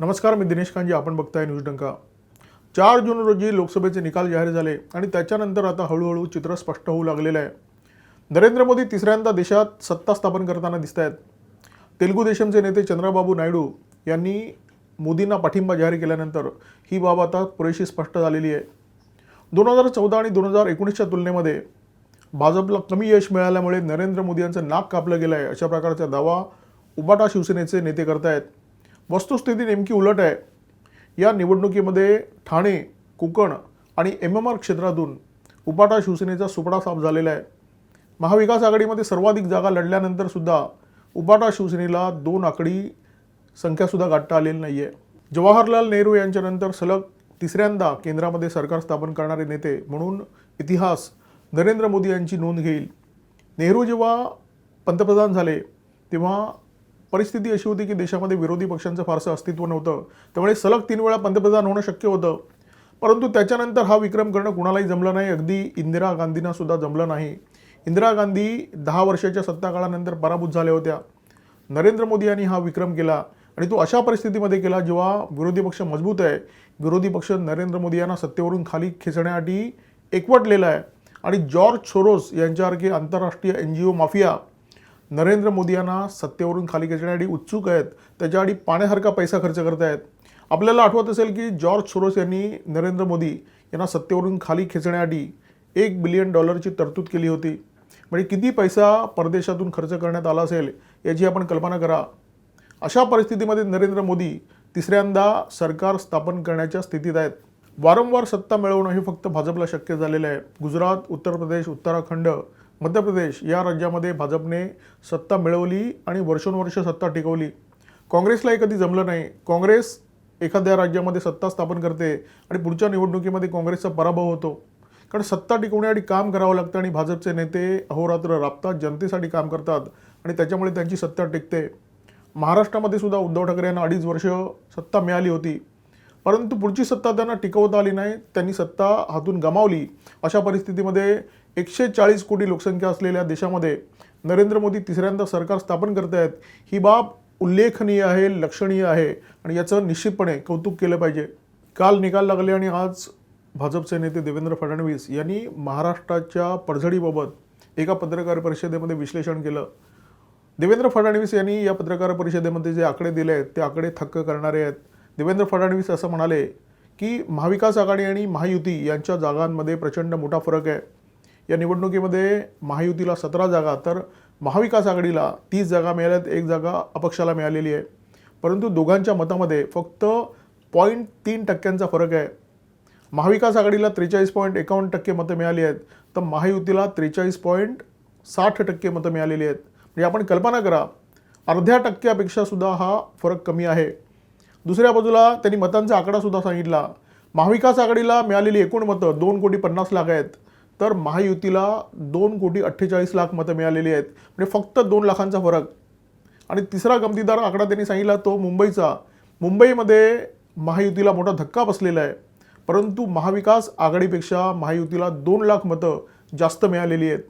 नमस्कार मी दिनेश कांजी आपण बघताय न्यूज डंका. चार जून रोजी लोकसभेचे निकाल जाहीर झाले आणि त्याच्यानंतर आता हळूहळू चित्र स्पष्ट होऊ लागलेलं आहे. नरेंद्र मोदी तिसऱ्यांदा देशात सत्ता स्थापन करताना दिसत आहेत तेलुगू देशमचे नेते चंद्रबाबू नायडू यांनी मोदींना पाठिंबा जाहीर केल्यानंतर ही बाब आता पुरेशी स्पष्ट झालेली आहे. दोन हजार चौदा आणि दोन हजार एकोणीसच्या तुलनेमध्ये भाजपला कमी यश मिळाल्यामुळे नरेंद्र मोदी यांचं नाक कापलं गेलं आहे अशा प्रकारचा दावा उबाटा शिवसेनेचे नेते करतायत. वस्तुस्थिती नेमकी उलट आहे. या निवडणुकीमध्ये ठाणे कोकण आणि एम एम आर क्षेत्रातून उपाटा शिवसेनेचा सुपडा साफ झालेला आहे. महाविकास आघाडीमध्ये सर्वाधिक जागा लढल्यानंतरसुद्धा उपाटा शिवसेनेला दोन आकडी संख्यासुद्धा गाठता आलेली नाही आहे जवाहरलाल नेहरू यांच्यानंतर सलग तिसऱ्यांदा केंद्रामध्ये सरकार स्थापन करणारे नेते म्हणून इतिहास नरेंद्र मोदी यांची नोंद घेईल. नेहरू जेव्हा पंतप्रधान झाले तेव्हा परिस्थिती अशी होती की देशामध्ये विरोधी पक्षांचं फारसं अस्तित्व नव्हतं. त्यामुळे सलग तीन वेळा पंतप्रधान होणं शक्य होतं. परंतु त्याच्यानंतर हा विक्रम करणं कुणालाही जमलं नाही. अगदी इंदिरा गांधींना सुद्धा जमलं नाही. इंदिरा गांधी दहा वर्षाच्या सत्ताकाळानंतर पराभूत झाल्या होत्या. नरेंद्र मोदी यांनी हा विक्रम केला आणि तो अशा परिस्थितीमध्ये केला जेव्हा विरोधी पक्ष मजबूत आहे. विरोधी पक्ष नरेंद्र मोदी यांना सत्तेवरून खाली खेचण्यासाठी एकवटलेला आहे. आणि जॉर्ज सोरोस यांच्यासारखे आंतरराष्ट्रीय N G O mafia Narendra Modi यांना सत्तेवरून खाली खेचण्यासाठी उत्सुक आहेत. त्याच्यासाठी पाण्यासारखा पैसा खर्च करत आहेत. आपल्याला आठवत असेल की जॉर्ज सोरोस यांनी नरेंद्र मोदी यांना सत्तेवरून खाली खेचण्यासाठी एक बिलियन डॉलरची तरतूद केली होती. म्हणजे किती पैसा परदेशातून खर्च करण्यात आला असेल याची आपण कल्पना करा. अशा परिस्थितीमध्ये नरेंद्र मोदी तिसऱ्यांदा सरकार स्थापन करण्याच्या स्थितीत आहेत. वारंवार सत्ता मिळवणं हे फक्त भाजपला शक्य झालेलं आहे. गुजरात उत्तर प्रदेश उत्तराखंड मध्य प्रदेश या राज्यामध्ये भाजपने सत्ता मिळवली आणि वर्षोनुवर्ष सत्ता टिकवली. काँग्रेसलाही कधी जमलं नाही. काँग्रेस एखाद्या राज्यामध्ये सत्ता स्थापन करते आणि पुढच्या निवडणुकीमध्ये काँग्रेसचा पराभव होतो. कारण सत्ता टिकवण्यासाठी काम करावं लागतं आणि भाजपचे नेते अहोरात्र राबतात जनतेसाठी काम करतात आणि त्याच्यामुळे त्यांची सत्ता टिकते. महाराष्ट्रामध्ये सुद्धा उद्धव ठाकरे यांना अडीच वर्ष सत्ता मिळाली होती. परंतु पुढची सत्ता त्यांना टिकवता आली नाही. त्यांनी सत्ता हातून गमावली. अशा परिस्थितीमध्ये एकशे चाळीस कोटी लोकसंख्या असलेल्या देशामध्ये नरेंद्र मोदी तिसऱ्यांदा सरकार स्थापन करत आहेत. ही बाब उल्लेखनीय आहे लक्षणीय आहे आणि याचं निश्चितपणे कौतुक केलं पाहिजे. काल निकाल लागले आणि आज भाजपचे नेते देवेंद्र फडणवीस यांनी महाराष्ट्राच्या पडझडीबाबत एका पत्रकार परिषदेमध्ये विश्लेषण केलं. देवेंद्र फडणवीस यांनी या पत्रकार परिषदेमध्ये जे आकडे दिले आहेत ते आकडे थक्क करणारे आहेत. देवेंद्र फडणवीस असं म्हणाले की महाविकास आघाडी आणि महायुती यांच्या जागांमध्ये प्रचंड मोठा फरक आहे. या निवडणुकीमध्ये महायुतीला सतरा जागा तर महाविकास आघाडीला तीस जागा मिळाल्यात एक जागा अपक्षाला मिळालेली आहे. परंतु दोघांच्या मतामध्ये फक्त पॉईंट तीन टक्क्यांचा फरक आहे. महाविकास आघाडीला त्रेचाळीस पॉईंट एकावन्न टक्के मतं मिळाली आहेत तर महायुतीला त्रेचाळीस पॉईंट साठ टक्के मतं मिळालेली आहेत. म्हणजे आपण कल्पना करा अर्ध्या टक्क्यापेक्षा सुद्धा हा फरक कमी आहे. दुसऱ्या बाजूला त्यांनी मतांचा आकडासुद्धा सांगितला. महाविकास आघाडीला मिळालेली एकूण मतं दोन कोटी पन्नास लाख आहेत. तर महायुतीला दोन कोटी अठ्ठेचाळीस लाख मतं मिळालेली आहेत. म्हणजे फक्त दोन लाखांचा फरक. आणि तिसरा गमतीदार आकडा त्यांनी सांगितला तो मुंबईचा. मुंबईमध्ये महायुतीला मोठा धक्का बसलेला आहे. परंतु महाविकास आघाडीपेक्षा महायुतीला दोन लाख मतं जास्त मिळालेली आहेत.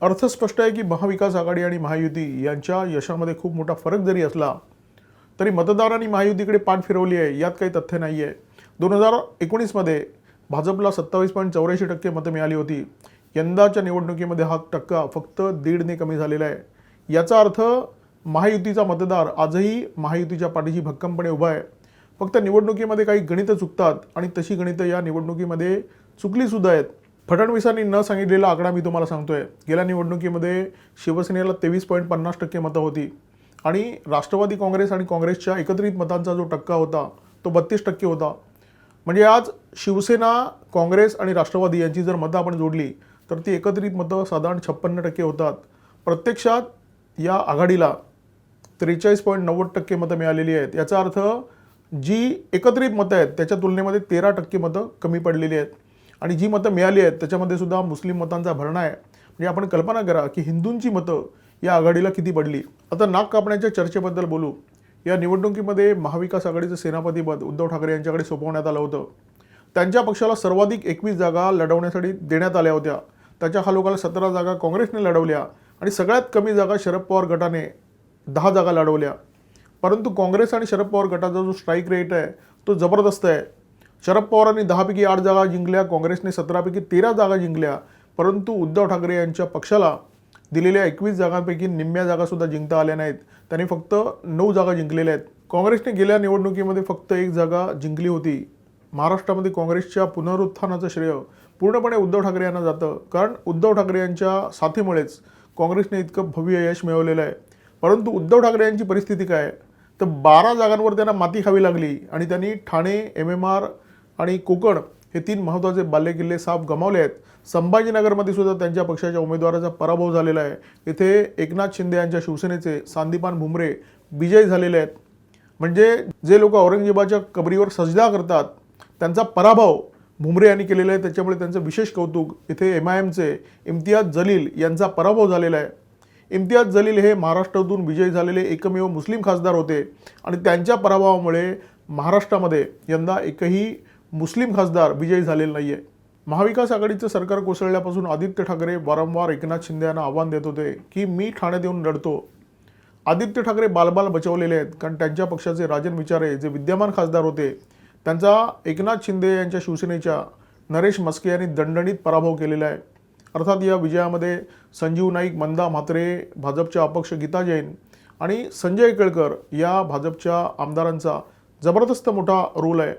अर्थ स्पष्ट आहे की महाविकास आघाडी आणि महायुती यांच्या यशामध्ये खूप मोठा फरक जरी असला तरी मतदारांनी महायुतीकडे पाठ फिरवली आहे. यात काही तथ्य नाही आहे दोन हजार एकोणीसमध्ये भाजपला सत्तावीस पॉईंट चौऱ्याऐंशी टक्के मतं मिळाली होती. यंदाच्या निवडणुकीमध्ये हा टक्का फक्त दीडने कमी झालेला आहे. याचा अर्थ महायुतीचा मतदार आजही महायुतीच्या पाठीशी भक्कमपणे उभा आहे. फक्त निवडणुकीमध्ये काही गणितं चुकतात आणि तशी गणितं या निवडणुकीमध्ये चुकलीसुद्धा आहेत. फडणवीसांनी न सांगितलेला आकडा मी तुम्हाला सांगतोय. गेल्या निवडणुकीमध्ये शिवसेनेला तेवीस पॉईंट पन्नास टक्के मतं होती. आणि राष्ट्रवादी काँग्रेस आणि काँग्रेसच्या एकत्रित मतांचा जो टक्का होता तो बत्तीस टक्के होता. म्हणजे आज शिवसेना काँग्रेस आणि राष्ट्रवादी यांची जर मतं आपण जोडली तर ती एकत्रित मतं साधारण छप्पन्न टक्के होतात. प्रत्यक्षात या आघाडीला त्रेचाळीस पॉईंट नव्वद टक्के मतं मिळालेली आहेत. याचा अर्थ जी एकत्रित मतं आहेत त्याच्या तुलनेमध्ये तेरा टक्के मतं कमी पडलेली आहेत. आणि जी मतं मिळाली आहेत त्याच्यामध्ये सुद्धा मुस्लिम मतांचा भरणा आहे. म्हणजे आपण कल्पना करा की हिंदूंची मतं या आघाडीला किती पडली. आता नाक कापण्याच्या चर्चेबद्दल बोलू. या निवडणुकीमध्ये महाविकास आघाडीचं सेनापतीपद उद्धव ठाकरे यांच्याकडे सोपवण्यात आलं होतं. त्यांच्या पक्षाला सर्वाधिक एकवीस जागा लढवण्यासाठी देण्यात आल्या होत्या. त्याच्या खालोखाल सतरा जागा काँग्रेसने लढवल्या आणि सगळ्यात कमी जागा शरद पवार गटाने दहा जागा लढवल्या. परंतु काँग्रेस आणि शरद पवार गटाचा जो स्ट्राईक रेट आहे तो जबरदस्त आहे. शरद पवारांनी दहापैकी आठ जागा जिंकल्या काँग्रेसने सतरापैकी तेरा जागा जिंकल्या. परंतु उद्धव ठाकरे यांच्या पक्षाला दिलेल्या एकवीस जागांपैकी निम्म्या जागासुद्धा जिंकता आल्या नाहीत. त्यांनी फक्त नऊ जागा जिंकलेल्या आहेत. काँग्रेसने गेल्या निवडणुकीमध्ये फक्त एक जागा जिंकली होती. महाराष्ट्रामध्ये काँग्रेसच्या पुनरुत्थानाचं श्रेय पूर्णपणे उद्धव ठाकरे यांना जातं. कारण उद्धव ठाकरे यांच्या साथीमुळेच काँग्रेसने इतकं भव्य यश मिळवलेलं आहे. परंतु उद्धव ठाकरे यांची परिस्थिती काय? तर बारा जागांवर त्यांना माती खावी लागली आणि त्यांनी ठाणे एम एम आर आणि कोकण हे तीन महत्त्वाचे बालेकिल्ले साफ गमावले आहेत. संभाजीनगरमध्ये सुद्धा त्यांच्या पक्षाच्या उमेदवाराचा पराभव झालेला आहे. इथे एकनाथ शिंदे यांच्या शिवसेनेचे सांदीपान भुमरे विजयी झालेले आहेत. म्हणजे जे लोक औरंगजेबाच्या कबरीवर सजदा करतात त्यांचा पराभव भुमरे यांनी केलेला आहे. त्याच्यामुळे त्यांचं विशेष कौतुक इथे एम आय एमचे इम्तियाज जलील यांचा पराभव झालेला आहे. इम्तियाज जलील हे महाराष्ट्रातून विजयी झालेले एकमेव मुस्लिम खासदार होते आणि त्यांच्या पराभवामुळे महाराष्ट्रामध्ये यंदा एकही मुस्लिम खासदार विजयी झालेला नाही आहे महाविकास आघाडीचं सरकार कोसळल्यापासून आदित्य ठाकरे वारंवार एकनाथ शिंदे यांना आव्हान देत होते की मी ठाण्यात येऊन लढतो. आदित्य ठाकरे बालबाल बचवलेले आहेत कारण त्यांच्या पक्षाचे राजन विचारे जे विद्यमान खासदार होते त्यांचा एकनाथ शिंदे यांच्या शिवसेनेच्या नरेश मस्के यांनी दणदणीत पराभव केलेला आहे. अर्थात या विजयामध्ये संजीव नाईक मंदा म्हात्रे भाजपच्या अपक्ष गीता जैन आणि संजय केळकर या भाजपच्या आमदारांचा जबरदस्त मोठा रोल आहे.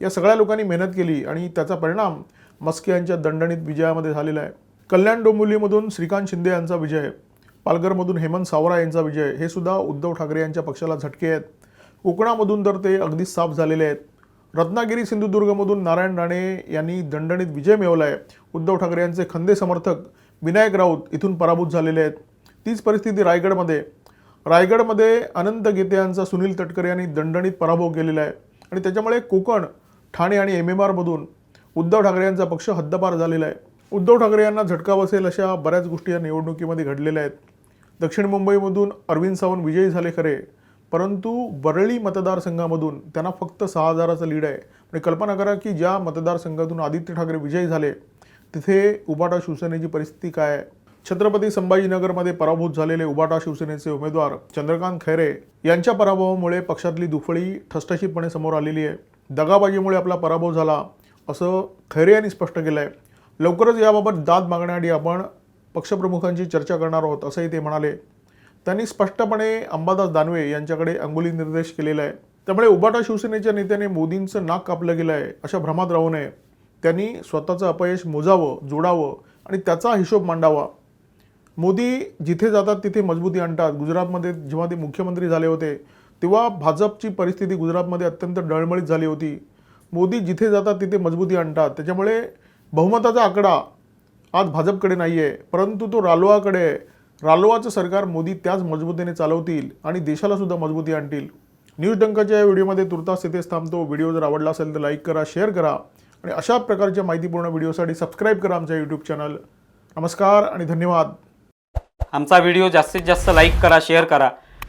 या सगळ्या लोकांनी मेहनत केली आणि त्याचा परिणाम मस्के यांच्या दणदणीत विजयामध्ये झालेला आहे. कल्याण डोंबिवलीमधून श्रीकांत शिंदे यांचा विजय पालघरमधून हेमंत सावरा यांचा विजय हे सुद्धा उद्धव ठाकरे यांच्या पक्षाला झटके आहेत. कोकणामधून तर ते अगदी साफ झालेले आहेत. रत्नागिरी सिंधुदुर्गमधून नारायण राणे यांनी दणदणीत विजय मिळवला आहे उद्धव ठाकरे यांचे खंदे समर्थक विनायक राऊत इथून पराभूत झालेले आहेत. तीच परिस्थिती रायगडमध्ये. रायगडमध्ये अनंत गीते यांचा सुनील तटकरे यांनी दणदणीत पराभव केलेला आहे. आणि त्याच्यामुळे कोकण ठाणे आणि एम एम आरमधून उद्धव ठाकरे यांचा पक्ष हद्दपार झालेला आहे. उद्धव ठाकरे यांना झटका बसेल अशा बऱ्याच गोष्टी या निवडणुकीमध्ये घडलेल्या आहेत. दक्षिण मुंबईमधून अरविंद सावंत विजयी झाले खरे परंतु वरळी मतदारसंघामधून त्यांना फक्त सहा हजाराचं लीड आहे. आणि कल्पना करा की ज्या मतदारसंघातून आदित्य ठाकरे विजयी झाले तिथे उबाटा शिवसेनेची परिस्थिती काय आहे? छत्रपती संभाजीनगरमध्ये पराभूत झालेले उबाटा शिवसेनेचे उमेदवार चंद्रकांत खैरे यांच्या पराभवामुळे पक्षातली दुफळी ठसठशीतपणे समोर आलेली आहे. दगाबाजीमुळे आपला पराभव झाला असं खैरे यांनी स्पष्ट केलं आहे लवकरच याबाबत दाद मागण्यासाठी आपण पक्षप्रमुखांची चर्चा करणार आहोत असंही ते म्हणाले. त्यांनी स्पष्टपणे अंबादास दानवे यांच्याकडे अंगुली निर्देश केलेला आहे. त्यामुळे उबाटा शिवसेनेच्या नेत्याने मोदींचं नाक कापलं गेलं आहे अशा भ्रमात राहू नये. त्यांनी स्वतःचं अपयश मोजावं जोडावं आणि त्याचा हिशोब मांडावा. मोदी जिथे जातात तिथे मजबूती आणतात. गुजरातमध्ये जेव्हा ते मुख्यमंत्री झाले होते तेव्हा भाजपची परिस्थिती गुजरातमध्ये अत्यंत डळमळीत झाली होती. मोदी जिथे जातात तिथे मजबूती आणतात. त्याच्यामुळे बहुमताचा आकडा आज भाजपकडे नाही आहे परंतु तो रालोआकडे आहे. रालोआचं सरकार मोदी त्याच मजबूतीने चालवतील आणि देशालासुद्धा मजबूती आणतील. न्यूज डंकाच्या या व्हिडिओमध्ये तुर्तास तिथेच थांबतो. व्हिडिओ जर आवडला असेल तर लाईक करा शेअर करा आणि अशा प्रकारच्या माहितीपूर्ण व्हिडिओसाठी सबस्क्राईब करा आमच्या यूट्यूब चॅनल. नमस्कार आणि धन्यवाद. आमचा व्हिडिओ जास्तीत जास्त लाईक करा शेअर करा.